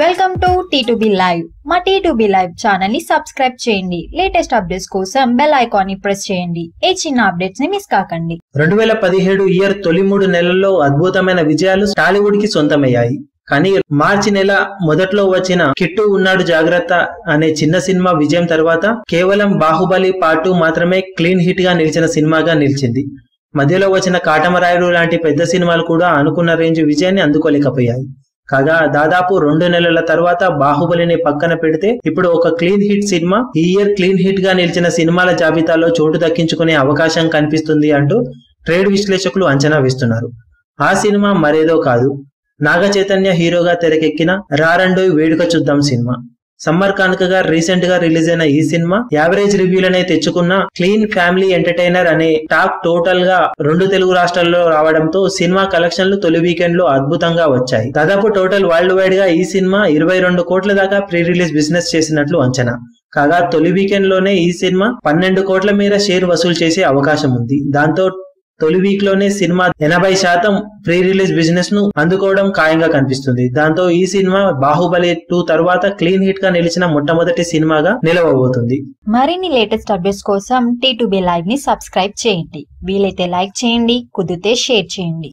Welcome to T live మా T live ఛానల్ని subscribe చేయండి. లేటెస్ట్ అప్డేట్స్ కోసం బెల్ ఐకాన్ని ప్రెస్ చేయండి. ఏ చిన్న అప్డేట్స్ని మిస్ కాకండి. రెండు వేల పదిహేడు ఇయర్ తొలి మూడు నెలల్లో అద్భుతమైన విజయాలు టాలీవుడ్కి సొంతమయ్యాయి. కానీ మార్చి నెల మొదట్లో వచ్చిన కిట్టు ఉన్నాడు జాగ్రత్త అనే చిన్న సినిమా విజయం తర్వాత కేవలం బాహుబలి పార్ట్ మాత్రమే క్లీన్ హిట్గా నిలిచిన సినిమాగా నిలిచింది. మధ్యలో వచ్చిన కాటమరాయుడు లాంటి పెద్ద సినిమాలు కూడా అనుకున్న రేంజ్ విజయాన్ని అందుకోలేకపోయాయి. కాగా దాదాపు రెండు నెలల తర్వాత బాహుబలిని పక్కన పెడితే ఇప్పుడు ఒక క్లీన్ హిట్ సినిమా ఈ ఇయర్ క్లీన్ హిట్గా నిలిచిన సినిమాల జాబితాలో చోటు దక్కించుకునే అవకాశం కనిపిస్తుంది అంటూ ట్రేడ్ విశ్లేషకులు అంచనా వేస్తున్నారు. ఆ సినిమా మరేదో కాదు. నాగ చైతన్య హీరోగా తెరకెక్కిన రారండోయ్ వేడుక చూద్దాం సినిమా. సమ్మర్ కానుకగా రీసెంట్గా రిలీజ్ అయిన ఈ సినిమా యావరేజ్ రివ్యూలనే తెచ్చుకున్న క్లీన్ ఫ్యామిలీ ఎంటర్టైనర్ అనే టాక్ టోటల్గా రెండు తెలుగు రాష్ట్రాల్లో రావడంతో సినిమా కలెక్షన్లు తొలి వీకెండ్లో అద్భుతంగా వచ్చాయి. దాదాపు టోటల్ వరల్డ్ వైడ్గా ఈ సినిమా ఇరవై రెండు కోట్ల దాకా ప్రీ రిలీజ్ బిజినెస్ చేసినట్లు అంచనా. కాగా తొలి వీకెండ్లోనే ఈ సినిమా పన్నెండు కోట్ల మీద షేర్ వసూలు చేసే అవకాశం ఉంది. దాంతో తొలి వీక్లోనే సినిమా ఎనభై శాతం ప్రీ రిలీజ్ బిజినెస్ను అందుకోవడం ఖాయంగా కనిపిస్తుంది. దాంతో ఈ సినిమా బాహుబలి టూ తర్వాత క్లీన్ హిట్గా నిలిచిన మొట్టమొదటి సినిమాగా నిలవబోతుంది. మరిన్ని లేటెస్ట్ అప్డేట్స్ కోసం టీ టు బి లైవ్ని సబ్స్క్రైబ్ చేయండి. వీలైతే లైక్ చేయండి కుదిరితే షేర్ చేయండి.